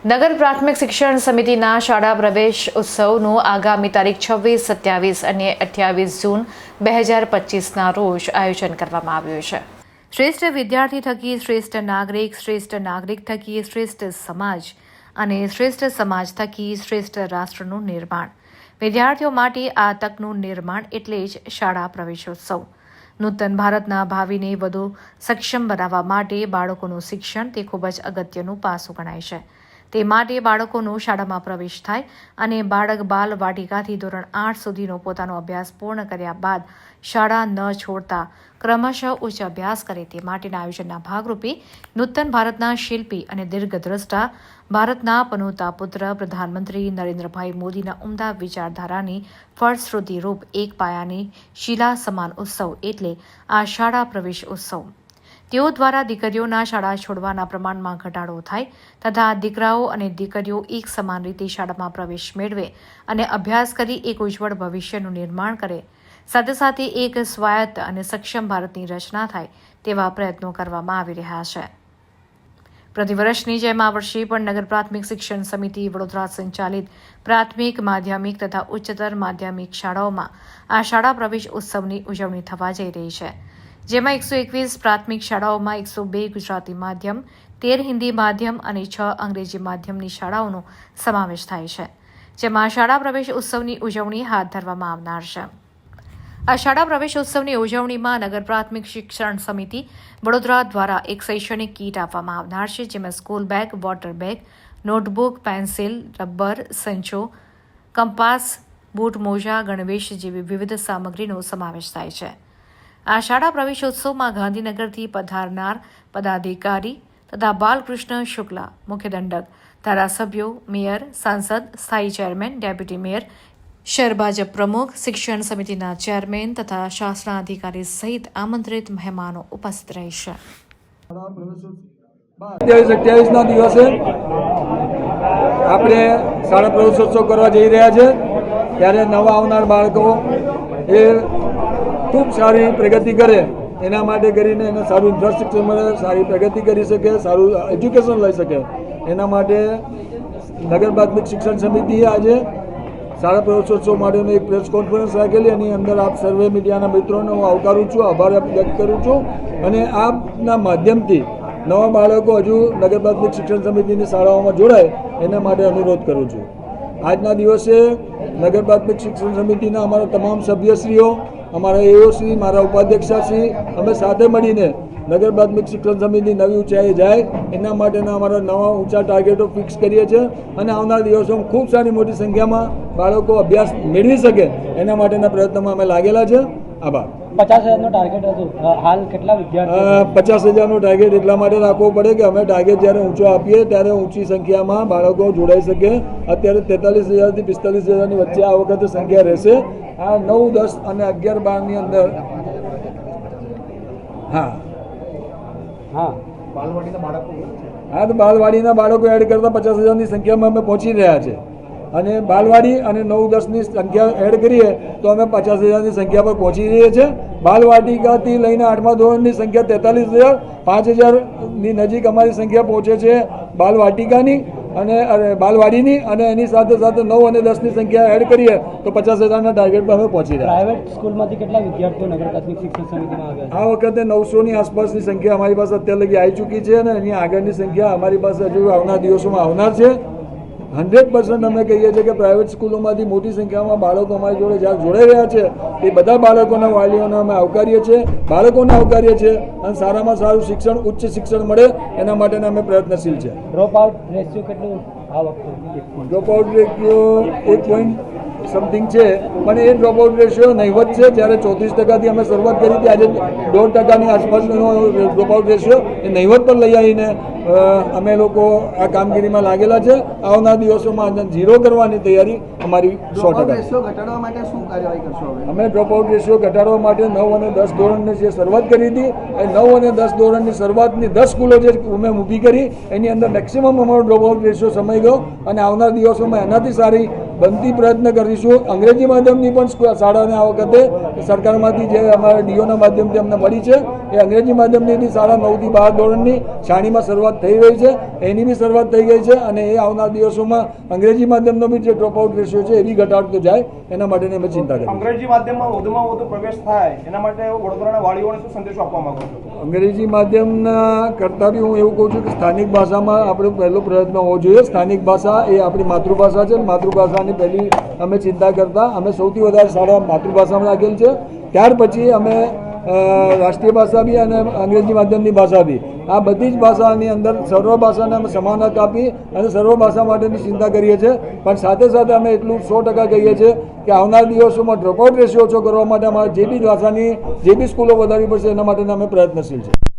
નગર પ્રાથમિક શિક્ષણ સમિતિના શાળા પ્રવેશ ઉત્સવનું આગામી તારીખ છવ્વીસ, સત્યાવીસ અને અઠ્યાવીસ જૂન બે હજાર પચીસના રોજ આયોજન કરવામાં આવ્યું છે. શ્રેષ્ઠ વિદ્યાર્થી થકી શ્રેષ્ઠ નાગરિક શ્રેષ્ઠ નાગરિક થકી શ્રેષ્ઠ સમાજ અને શ્રેષ્ઠ સમાજ થકી શ્રેષ્ઠ રાષ્ટ્રનું નિર્માણ. વિદ્યાર્થીઓ માટે આ તકનું નિર્માણ એટલે જ શાળા પ્રવેશોત્સવ. નૂતન ભારતના ભાવિને વધુ સક્ષમ બનાવવા માટે બાળકોનું શિક્ષણ તે ખૂબ જ અગત્યનું પાસું ગણાય છે. તે માટે બાળકોનો શાળામાં પ્રવેશ થાય અને બાળક બાલ વાટિકાથી ધોરણ આઠ સુધીનો પોતાનો અભ્યાસ પૂર્ણ કર્યા બાદ શાળા ન છોડતા ક્રમશઃ ઉચ્ચ અભ્યાસ કરે તે માટેના આયોજનના ભાગરૂપે નૂતન ભારતના શિલ્પી અને દીર્ઘદ્રષ્ટા ભારતના પનોતા પુત્ર પ્રધાનમંત્રી નરેન્દ્રભાઈ મોદીના ઉમદા વિચારધારાની ફળશ્રુતિ રૂપ એક પાયાની શિલા સમાન ઉત્સવ એટલે આ શાળા પ્રવેશ ઉત્સવ. તેઓ દ્વારા દીકરીઓના શાળા છોડવાના પ્રમાણમાં ઘટાડો થાય તથા દીકરાઓ અને દીકરીઓ એક સમાન રીતે શાળામાં પ્રવેશ મેળવે અને અભ્યાસ કરી એક ઉજ્જવળ ભવિષ્યનું નિર્માણ કરે. સાથે સાથે એક સ્વાયત્ત અને સક્ષમ ભારતની રચના થાય તેવા પ્રયત્નો કરવામાં આવી રહ્યા છે. પ્રતિવર્ષની જેમ આ વર્ષે પણ નગર પ્રાથમિક શિક્ષણ સમિતિ વડોદરા સંચાલિત પ્રાથમિક, માધ્યમિક તથા ઉચ્ચતર માધ્યમિક શાળાઓમાં આ શાળા પ્રવેશ ઉત્સવની ઉજવણી થવા જઈ રહી છે. જેમાં એકસો એકવીસ પ્રાથમિક શાળાઓમાં એકસો બે ગુજરાતી માધ્યમ, તેર હિન્દી માધ્યમ અને છ અંગ્રેજી માધ્યમની શાળાઓનો સમાવેશ થાય છે, જેમાં શાળા પ્રવેશ ઉત્સવની ઉજવણી હાથ ધરવામાં આવનાર છે. આ શાળા પ્રવેશ ઉત્સવની ઉજવણીમાં નગર પ્રાથમિક શિક્ષણ સમિતિ વડોદરા દ્વારા એક શૈક્ષણિક કીટ આપવામાં આવનાર છે, જેમાં school bag, water bag, notebook, pencil, rubber, સંચો, compass, boot, મોજા, ગણવેશ જેવી વિવિધ સામગ્રીનો સમાવેશ થાય છે. આ શાળા પ્રવેશોત્સવમાં ગાંધીનગરથી પધારનાર પદાધિકારી તથા બાલકૃષ્ણ શુક્લા, મુખ્ય દંડક, ધારાસભ્યો, મેયર, સાંસદ, સ્થાયી ચેરમેન, ડેપ્યુટી મેયર, શહેર પ્રમુખ, શિક્ષણ સમિતિના ચેરમેન તથા શાસનાધિકારી સહિત આમંત્રિત મહેમાનો ઉપસ્થિત રહેશે. સત્યાવીસ દિવસે આપણે શાળા પ્રવેશોત્સવ કરવા જઈ રહ્યા છે. ત્યારે નવા આવનાર બાળકો એ ખૂબ સારી પ્રગતિ કરે, એના માટે કરીને એને સારું ઇન્ફ્રાસ્ટ્રક્ચર મળે, સારી પ્રગતિ કરી શકે, સારું એજ્યુકેશન લઈ શકે. એના માટે નગર પ્રાથમિક શિક્ષણ સમિતિએ આજે શાળા પ્રવેશોત્સવ માટેનું એક પ્રેસ કોન્ફરન્સ રાખેલી, એની અંદર આપ સર્વે મીડિયાના મિત્રોને હું આવકારું છું, આભાર વ્યક્ત કરું છું અને આપના માધ્યમથી નવા બાળકો હજુ નગર પ્રાથમિક શિક્ષણ સમિતિની શાળાઓમાં જોડાય, એના માટે અનુરોધ કરું છું. આજના દિવસે નગર પ્રાથમિક શિક્ષણ સમિતિના અમારા તમામ સભ્યશ્રીઓ અમારા એઓશ્રી મારા ઉપાધ્યક્ષશ્રી અમે સાથે મળીને નગર પ્રાથમિક શિક્ષણ સમિતિ નવી ઊંચાઈએ જાય, એના માટેના અમારા નવા ઊંચા ટાર્ગેટો ફિક્સ કરીએ છીએ અને આવનાર દિવસોમાં ખૂબ સારી મોટી સંખ્યામાં બાળકો અભ્યાસ મેળવી શકે એના માટેના પ્રયત્નોમાં અમે લાગેલા છે આભાર પચાસ હજારનો ટાર્ગેટ હતો. હાલ કેટલા વિદ્યાર્થીઓ પચાસ હજારનો ટાર્ગેટ એટલા માટે રાખવો પડે કે અમે ટાર્ગેટ જ્યારે ઊંચો આપીએ ત્યારે ઊંચી સંખ્યામાં બાળકો જોડાઈ શકે. અત્યારે તેતાલીસ હજારથી પિસ્તાલીસ હજારની વચ્ચે આ વખતે સંખ્યા રહેશે. આ નવ દસ અને અગિયાર બારની અંદર. હા. હા. હા તો બાલવાડીના બાળકો એડ કરતાં પચાસ હજારની સંખ્યામાં અમે પહોંચી રહ્યા છે. અને બાલવાડી અને નવ દસની સંખ્યા એડ કરીએ તો અમે પચાસ હજારની સંખ્યા પર પહોંચી રહીએ છીએ. બાલવાટિકાથી લઈને આઠમા ધોરણની સંખ્યા તેતાલીસ હજાર પાંચ હજારની નજીક અમારી સંખ્યા પહોંચે છે બાલવાટિકાની અને બાલવાડીની અને એની સાથે સાથે નવ અને દસની સંખ્યા એડ કરીએ તો પચાસ હજારના ટાર્ગેટ પર અમે પહોંચી રહ્યા. પ્રાઇવેટ સ્કૂલમાંથી કેટલા વિદ્યાર્થીઓ નગર પ્રાથમિક શિક્ષણ સમિતિમાં આવ્યા આ વખતે નવસોની આસપાસની સંખ્યા અમારી પાસે અત્યાર લગી આવી ચૂકી છે અને એની આગળની સંખ્યા અમારી પાસે હજુ આવનાર દિવસોમાં આવનાર છે. હંડ્રેડ પર્સન્ટ અમે કહીએ છીએ કે પ્રાઇવેટ સ્કૂલોમાંથી મોટી સંખ્યામાં બાળકો અમારી જોડે જ્યાં જોડાઈ રહ્યા છે એ બધા બાળકોના વાલીઓને અમે આવકારીએ છીએ બાળકોને આવકારીએ છીએ અને સારામાં સારું શિક્ષણ ઉચ્ચ શિક્ષણ મળે એના માટેના અમે પ્રયત્નશીલ છે ડ્રોપ આઉટ રેશિયો કેટલું આ વખતે ડ્રોપ આઉટ રેશિયો એક પોઈન્ટ સમથિંગ છે પણ એ ડ્રોપ આઉટ રેશિયો નહીવત છે. જ્યારે ચોત્રીસ ટકાથી અમે શરૂઆત કરી હતી આજે દોઢ ટકાની આસપાસનો ડ્રોપ આઉટ રેશિયો એ નહીવત પર લઈ આવીને અમે લોકો આ કામગીરીમાં લાગેલા છે. આવનાર દિવસોમાં ઝીરો કરવાની તૈયારી અમારી સો ટકા. અમે ડ્રોપ આઉટ રેશિયો ઘટાડવા માટે નવ અને દસ ધોરણની જે શરૂઆત કરી હતી એ નવ અને દસ ધોરણની શરૂઆતની દસ સ્કૂલો જે અમે ઊભી કરી એની અંદર મેક્સિમમ અમારો ડ્રોપ આઉટ રેશિયો સમય ગયો અને આવનાર દિવસોમાં એનાથી સારી બનતી પ્રયત્ન કરીશું. અંગ્રેજી માધ્યમની પણ શાળાને આ વખતે સરકારમાંથી જે અમારા ડીઓના માધ્યમથી અમને મળી છે. એ અંગ્રેજી માધ્યમની બી શાળા નવથી બાર ધોરણની શાળીમાં શરૂઆત થઈ રહી છે. એની બી શરૂઆત થઈ ગઈ છે અને એ આવનાર દિવસોમાં અંગ્રેજી માધ્યમનો બી જે ડ્રોપ આઉટ રેશિયો છે એ બી ઘટાડતો જાય. એના માટેની અમે ચિંતા કરી અંગ્રેજી માધ્યમમાં વધુમાં વધુ પ્રવેશ થાય એના માટે વડોદરાના વાળીઓને શું સંદેશો આપવા માંગુ છું? અંગ્રેજી માધ્યમના કરતાં બી હું એવું કહું છું કે સ્થાનિક ભાષામાં આપણો પહેલો પ્રયત્ન હોવો જોઈએ. સ્થાનિક ભાષા એ આપણી માતૃભાષા છે. માતૃભાષાની પહેલી અમે ચિંતા કરતા અમે સૌથી વધારે શાળા માતૃભાષામાં રાખેલ છે. ત્યાર પછી અમે રાષ્ટ્રીય ભાષા બી અને અંગ્રેજી માધ્યમની ભાષા બી. આ બધી જ ભાષાની અંદર સર્વ ભાષાને અમે સમાનત આપી અને સર્વ ભાષા માટેની ચિંતા કરીએ છીએ. પણ સાથે સાથે અમે એટલું સો ટકા કહીએ છીએ કે આવનાર દિવસોમાં ડ્રોપઆઉટ રેશિયો ઓછો કરવા માટે અમારે જે બી ભાષાની, જે બી સ્કૂલો વધારવી પડશે એના માટેના અમે પ્રયત્નશીલ છે